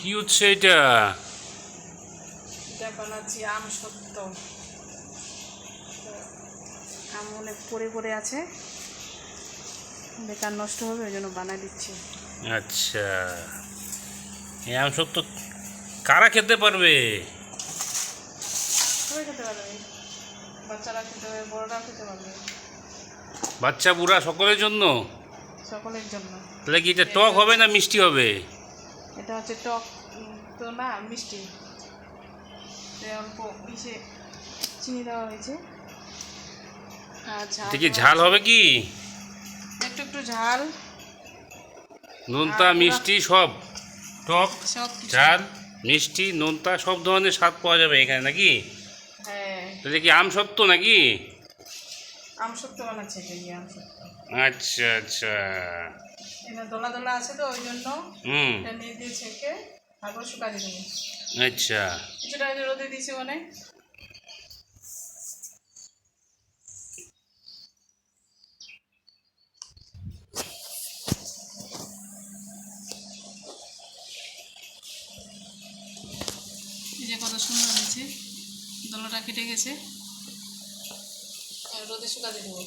কি হচ্ছে এটা? এটা বানাচ্ছি আম সত্য। আম অনেক পড়ে পড়ে আছে। বেকার নষ্ট হবে ওই জন্য বানাই দিচ্ছি। আচ্ছা। এই আম সত্য কারা খেতে পারবে? সবাই খেতে পারবে। বাচ্চারা খেতে পারবে বড়রাও খেতে পারবে। বাচ্চা বুড়া সকলের জন্য? সকলের জন্য। তাহলে কি এটা টক হবে না মিষ্টি হবে? এটা হচ্ছে টক তো না মিষ্টি। অল্প ইসে চিনি দেওয়া হয়েছে। ঝাল কি ঝাল হবে কি? একটু একটু ঝাল। নোনতা মিষ্টি সব। টক সব ঝাল মিষ্টি নোনতা সব ধরনের স্বাদ পাওয়া যাবে এখানে নাকি? হ্যাঁ। তাহলে কি আম সত্য নাকি? বানাচ্ছে আচ্ছা আচ্ছা। এটা দোলা দোলা আছে তো ওই জন্য হুম। এটা নিয়ে দিয়ে ছেঁকে তারপর দেবো। আচ্ছা। কিছুটা রোদে দিয়েছি মানে যে কত সুন্দর হয়েছে দলাটা কেটে গেছে। রোদে শুকাতে দেবো